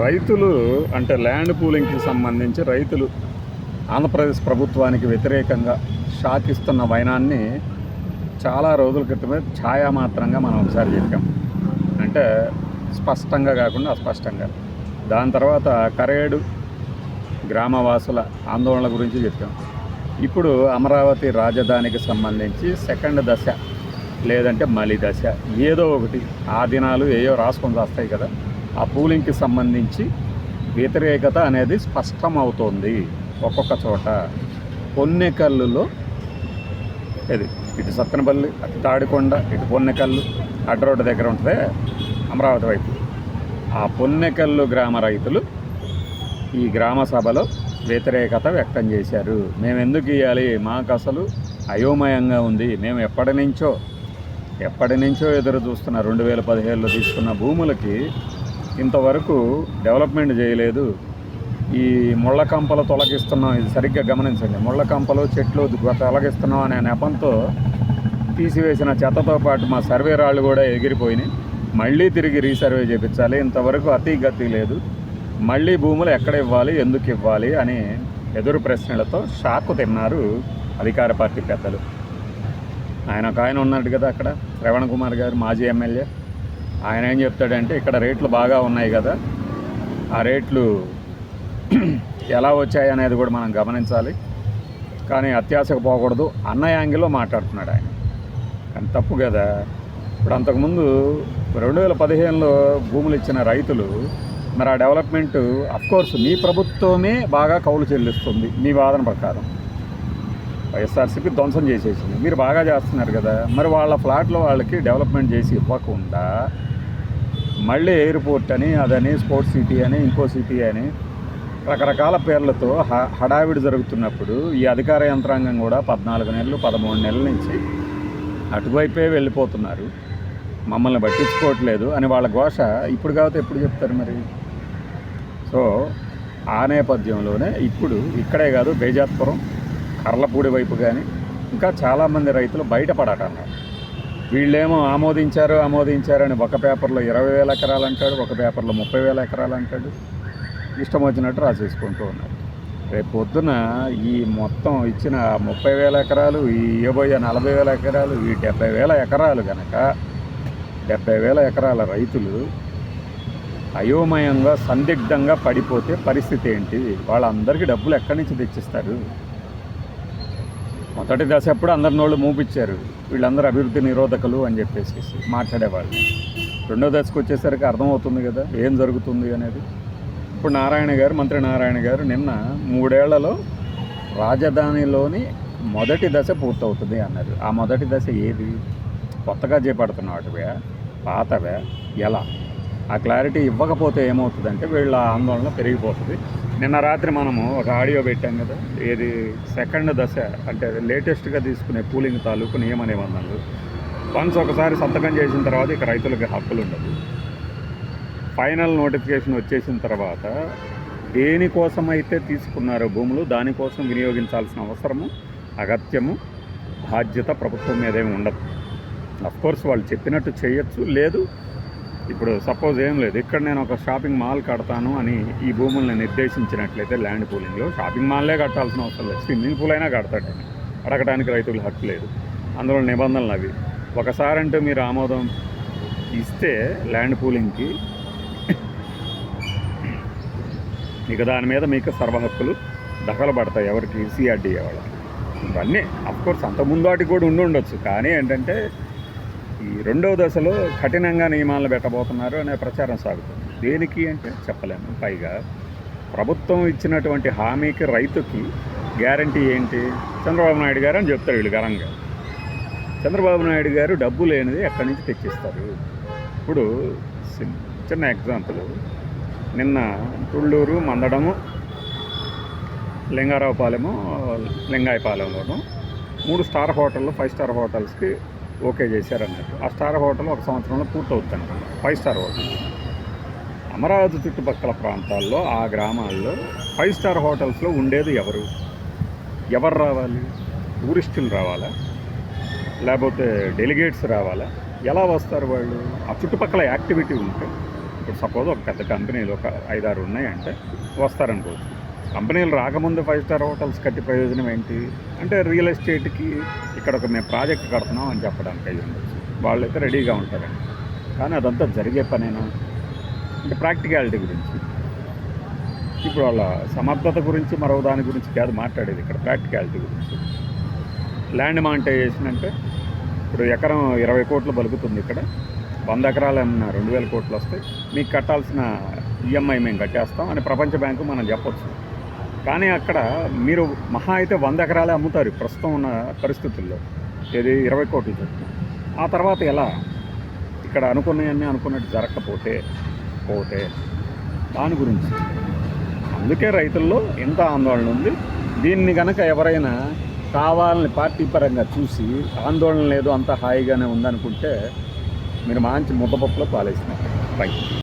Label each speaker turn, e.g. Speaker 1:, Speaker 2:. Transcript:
Speaker 1: రైతులు అంటే ల్యాండ్ పూలింగ్కి సంబంధించి రైతులు ఆంధ్రప్రదేశ్ ప్రభుత్వానికి వ్యతిరేకంగా షాకిస్తున్న వైనాన్ని చాలా రోజుల క్రితమే ఛాయామాత్రంగా మనం ఒకసారి చెప్పాం. అంటే స్పష్టంగా కాకుండా అస్పష్టంగా. దాని తర్వాత కరేడు గ్రామవాసుల ఆందోళనల గురించి చెప్పాం. ఇప్పుడు అమరావతి రాజధానికి సంబంధించి సెకండ్ దశ లేదంటే మలి దశ. ఏదో ఒకటి ఆ దినాలు ఏయో రాసుకొని వస్తాయి కదా. ఆ పూలింగ్కి సంబంధించి వ్యతిరేకత అనేది స్పష్టమవుతోంది ఒక్కొక్క చోట. పొన్నెకల్లులో ఇది ఇటు సత్తెనపల్లి అటు తాడికొండ ఇటు పొన్నెకల్లు అడ్డ రోడ్డు దగ్గర ఉంటుంది అమరావతి వైపు. ఆ పొన్నెకల్లు గ్రామ రైతులు ఈ గ్రామ సభలో వ్యతిరేకత వ్యక్తం చేశారు. మేము ఎందుకు ఇవ్వాలి మాకు అసలు అయోమయంగా ఉంది. మేము ఎప్పటి నుంచో ఎప్పటి నుంచో ఎదురు చూస్తున్న రెండు వేల పదిహేడులో తీసుకున్న భూములకి ఇంతవరకు డెవలప్మెంట్ చేయలేదు. ఈ ముళ్ళ కంపలు తొలగిస్తున్నాం. ఇది సరిగ్గా గమనించండి. ముళ్ళ కంపలు చెట్లు తొలగిస్తున్నాం అనే నెపంతో తీసివేసిన చెత్తతో పాటు మా సర్వే రాళ్ళు కూడా ఎగిరిపోయినాయి. మళ్ళీ తిరిగి రీసర్వే చేయించాలి ఇంతవరకు అతి గతి లేదు. మళ్ళీ భూములు ఎక్కడ ఇవ్వాలి ఎందుకు ఇవ్వాలి అని ఎదురు ప్రశ్నలతో షాక్ తిన్నారు అధికార పార్టీ పెద్దలు. ఆయన ఒక ఆయన ఉన్నాడు కదా అక్కడ. శ్రవణ్ కుమార్ గారు మాజీ ఎమ్మెల్యే. ఆయన ఏం చెప్తాడంటే ఇక్కడ రేట్లు బాగా ఉన్నాయి కదా ఆ రేట్లు ఎలా వచ్చాయి అనేది కూడా మనం గమనించాలి. కానీ అత్యాశకు పోకూడదు అన్న యాంగిల్లో మాట్లాడుతున్నాడు ఆయన. కానీ తప్పు కదా. ఇప్పుడు అంతకుముందు రెండు వేల పదిహేనులో భూములు ఇచ్చిన రైతులు మరి ఆ డెవలప్మెంట్ కోర్స్ మీ ప్రభుత్వమే బాగా కౌలు చెల్లిస్తుంది మీ వాదన ప్రకారం. వైఎస్ఆర్సీపీ ధ్వంసం చేసేసింది. మీరు బాగా చేస్తున్నారు కదా. మరి వాళ్ళ ఫ్లాట్లో వాళ్ళకి డెవలప్మెంట్ చేసి ఇవ్వకుండా మళ్ళీ ఎయిర్పోర్ట్ అని అదని స్పోర్ట్స్ సిటీ అని ఇంకో సిటీ అని రకరకాల పేర్లతో హ హడావిడి జరుగుతున్నప్పుడు ఈ అధికార యంత్రాంగం కూడా పద్నాలుగు నెలలు పదమూడు నెలల నుంచి అటువైపే వెళ్ళిపోతున్నారు. మమ్మల్ని పట్టించుకోవట్లేదు అని వాళ్ళ ఘోష ఇప్పుడు కాకపోతే ఎప్పుడు చెప్తారు మరి? సో ఆ నేపథ్యంలోనే ఇప్పుడు ఇక్కడే కాదు బేజాత్పురం కర్లపూడి వైపు కానీ ఇంకా చాలామంది రైతులు బయటపడటన్నారు. వీళ్ళేమో ఆమోదించారు ఆమోదించారని ఒక పేపర్లో ఇరవై వేల ఎకరాలు అంటాడు ఒక పేపర్లో ముప్పై వేల ఎకరాలు అంటాడు. ఇష్టం వచ్చినట్టు రాసేసుకుంటూ ఉన్నారు. రేపు పొద్దున ఈ మొత్తం ఇచ్చిన ముప్పై వేల ఎకరాలు ఈ ఇవ్వబోయే నలభై వేల ఎకరాలు ఈ డెబ్బై వేల ఎకరాలు కనుక డెబ్బై వేల ఎకరాల రైతులు అయోమయంగా సందిగ్ధంగా పడిపోతే పరిస్థితి ఏంటి? వాళ్ళందరికీ డబ్బులు ఎక్కడి నుంచి తెచ్చిస్తారు? మొదటి దశ అప్పుడు అందరి నోళ్ళు మూపిచ్చారు. వీళ్ళందరూ అభివృద్ధి నిరోధకులు అని చెప్పేసి మాట్లాడేవాళ్ళు. రెండో దశకు వచ్చేసరికి అర్థమవుతుంది కదా ఏం జరుగుతుంది అనేది. ఇప్పుడు నారాయణ గారు మంత్రి నారాయణ గారు నిన్న మూడేళ్ళలో రాజధానిలోని మొదటి దశ పూర్తవుతుంది అన్నారు. ఆ మొదటి దశ ఏది? కొత్తగా చేపడుతున్న వాటివే పాతవే ఎలా? ఆ క్లారిటీ ఇవ్వకపోతే ఏమవుతుందంటే వీళ్ళ ఆందోళన పెరిగిపోతుంది. నిన్న రాత్రి మనము ఒక ఆడియో పెట్టాం కదా ఏది సెకండ్ దశ అంటే లేటెస్ట్గా తీసుకునే కూలింగ్ తాలూకు నియమ నిబంధనలు. వన్స్ ఒకసారి సంతకం చేసిన తర్వాత ఇక రైతులకు హక్కులు ఉండదు. ఫైనల్ నోటిఫికేషన్ వచ్చేసిన తర్వాత దేనికోసం అయితే తీసుకున్నారో భూములు దానికోసం వినియోగించాల్సిన అవసరము అగత్యము బాధ్యత ప్రభుత్వం మీదేమి ఉండదు. కోర్స్ వాళ్ళు చెప్పినట్టు చేయొచ్చు లేదు ఇప్పుడు సపోజ్ ఏం లేదు. ఇక్కడ నేను ఒక షాపింగ్ మాల్ కడతాను అని ఈ భూముల్ని నిర్దేశించినట్లయితే ల్యాండ్ పూలింగ్లో షాపింగ్ మాల్లే కట్టాల్సిన అవసరం లేదు. స్విమ్మింగ్ పూల్ అయినా కడతాడు అడగడానికి రైతులు హక్కు లేదు. అందులో నిబంధనలు అవి. ఒకసారి అంటే మీరు ఆమోదం ఇస్తే ల్యాండ్ పూలింగ్కి ఇక దాని మీద మీకు సర్వ హక్కులు దఖలు పడతాయి. ఎవరికి? సిఆర్డీఏ వాళ్ళకి. ఇవన్నీ అఫ్కోర్స్ అంతకుముందు వాటికి కూడా ఉండి ఉండొచ్చు. కానీ ఏంటంటే ఈ రెండవ దశలో కఠినంగా నియమాలను పెట్టబోతున్నారు అనే ప్రచారం సాగుతుంది. దేనికి అంటే చెప్పలేము. పైగా ప్రభుత్వం ఇచ్చినటువంటి హామీకి రైతుకి గ్యారంటీ ఏంటి? చంద్రబాబు నాయుడు గారు అని చెప్తారు వీళ్ళు ఘనంగా. చంద్రబాబు నాయుడు గారు డబ్బు లేనిది ఎక్కడి నుంచి తెచ్చిస్తారు? ఇప్పుడు సి- చిన్న ఎగ్జాంపుల్. నిన్న తుళ్ళూరు మందడము లింగారావుపాలెము లింగాయపాలెంలోను మూడు స్టార్ హోటళ్ళు ఫైవ్ స్టార్ హోటల్స్కి ఓకే చేశారన్నట్టు ఆ స్టార్ హోటల్ ఒక సంవత్సరంలో పూర్తవుతుంది. Five star hotel. అమరావతి చుట్టుపక్కల ప్రాంతాల్లో ఆ గ్రామాల్లో ఫైవ్ స్టార్ హోటల్స్లో ఉండేది ఎవరు? ఎవరు రావాలి? టూరిస్టులు రావాలా? లేకపోతే డెలిగేట్స్ రావాలా? ఎలా వస్తారు వాళ్ళు? ఆ చుట్టుపక్కల యాక్టివిటీ ఉంటే ఇప్పుడు సపోజ్ ఒక పెద్ద కంపెనీలు ఒక ఐదారు ఉన్నాయంటే వస్తారనుకోవచ్చు. కంపెనీలు రాకముందు ఫైవ్ స్టార్ హోటల్స్ కట్టి ప్రయోజనం ఏంటి? అంటే రియల్ ఎస్టేట్కి ఇక్కడ ఒక మేము ప్రాజెక్ట్ కడుతున్నాం అని చెప్పడానికి అయ్యి ఉండొచ్చు. వాళ్ళైతే రెడీగా ఉంటారండి. కానీ అదంతా జరిగే పనేనా? అంటే ప్రాక్టికాలిటీ గురించి. ఇప్పుడు వాళ్ళ సమర్థత గురించి మరో దాని గురించి కాదు మాట్లాడేది ఇక్కడ ప్రాక్టికాలిటీ గురించి. ల్యాండ్ మానిటైజేషన్ అంటే ఇప్పుడు ఎకరం ఇరవై కోట్లు బలుకుతుంది ఇక్కడ. వంద ఎకరాలు ఏమన్నా రెండు వేల కోట్లు వస్తాయి మీకు కట్టాల్సిన ఈఎంఐ మేము కట్టేస్తాం అని ప్రపంచ బ్యాంకు మనం చెప్పొచ్చు. కానీ అక్కడ మీరు మహా అయితే వంద ఎకరాలే అమ్ముతారు ప్రస్తుతం ఉన్న పరిస్థితుల్లో. ఇది ఇరవై కోట్లు చెప్తాం ఆ తర్వాత ఎలా? ఇక్కడ అనుకున్నవన్నీ అనుకున్నట్టు జరగకపోతే పోతే దాని గురించి. అందుకే రైతుల్లో ఇంత ఆందోళన ఉంది. దీన్ని కనుక ఎవరైనా కావాలని పార్టీ పరంగా చూసి ఆందోళన లేదు అంత హాయిగానే ఉందనుకుంటే మీరు మంచి ముద్దపప్పులో పాలేసినారు రైట్